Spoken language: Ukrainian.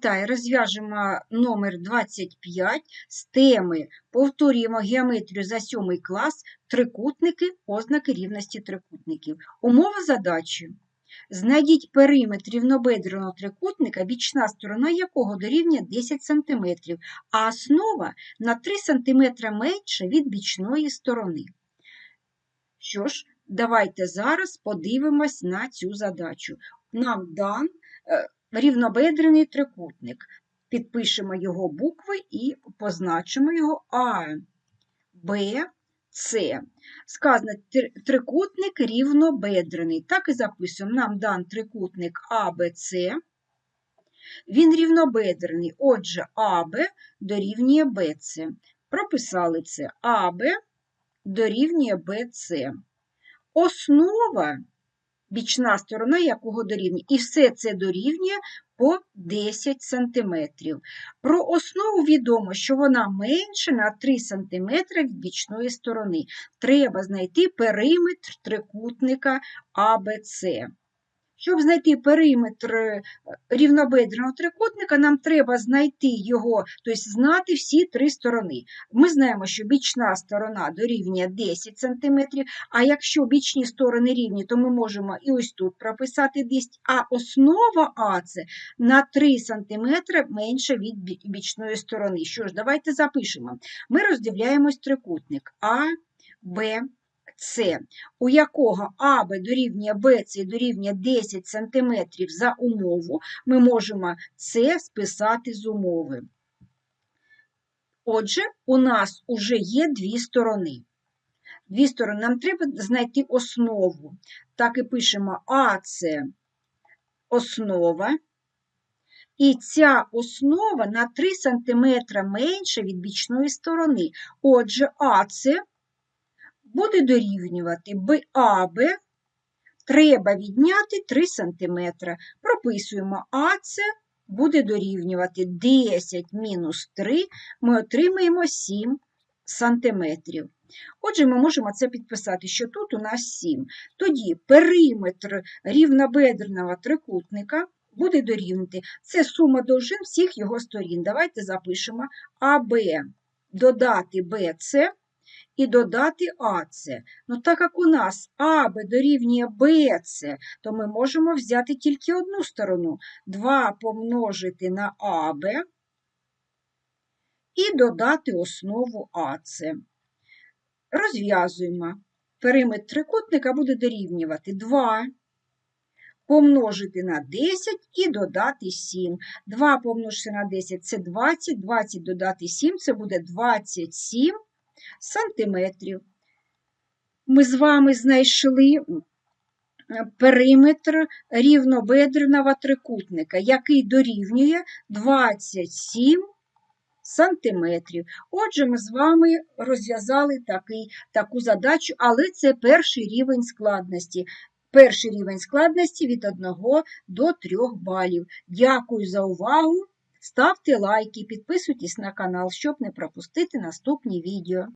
Вітаю, розв'яжемо номер 25 з теми Повторюємо геометрію за 7 клас, трикутники, ознаки рівності трикутників. Умова задачі. Знайдіть периметр рівнобедреного трикутника, бічна сторона якого дорівнює 10 см, а основа на 3 см менше від бічної сторони. Що ж, давайте зараз подивимось на цю задачу. Нам дан е, рівнобедрений трикутник. Підпишемо його букви і позначимо його А, Б, С. Сказано трикутник рівнобедрений. Так і записуємо. Нам дан трикутник А, Б, С. Він рівнобедрений. Отже, АБ дорівнює БЦ. Прописали це. АБ дорівнює БЦ. Основа бічна сторона якого дорівнює. І все це дорівнює по 10 см. Про основу відомо, що вона менше на 3 см від бічної сторони. Треба знайти периметр трикутника АБЦ. Щоб знайти периметр е, рівнобедреного трикутника, нам треба знайти його, тобто знати всі три сторони. Ми знаємо, що бічна сторона дорівнює 10 см, а якщо бічні сторони рівні, то ми можемо і ось тут прописати 10, а основа АЦ на 3 см менше від бічної сторони. Що ж, давайте запишемо. Ми роздивляємось трикутник А, Б, С, у якого АБ дорівнює БЦ дорівнює 10 см за умову, ми можемо це списати з умови. Отже, у нас вже є дві сторони. Дві сторони. Нам треба знайти основу. Так і пишемо АЦ основа. І ця основа на 3 см менше від бічної сторони. Отже, АЦ буде дорівнювати БАБ. Треба відняти 3 см. Прописуємо АЦ буде дорівнювати 10 мінус 3, ми отримаємо 7 сантиметрів. Отже, ми можемо це підписати, що тут у нас 7. Тоді периметр рівнобедреного трикутника буде дорівнювати. Це сума довжин всіх його сторін. Давайте запишемо АБ додати БЦ і додати АЦ. Ну, так як у нас АБ дорівнює БЦ, то ми можемо взяти тільки одну сторону. 2 помножити на АБ і додати основу АЦ. Розв'язуємо. Периметр трикутника буде дорівнювати 2 помножити на 10 і додати 7. 2 помножити на 10 – це 20, 20 додати 7 – це буде 27 сантиметрів. Ми з вами знайшли периметр рівнобедреного трикутника, який дорівнює 27 сантиметрів. Отже, ми з вами розв'язали таку задачу, але це перший рівень складності. Перший рівень складності від 1 до 3 балів. Дякую за увагу. Ставте лайки, підписуйтесь на канал, щоб не пропустити наступні відео.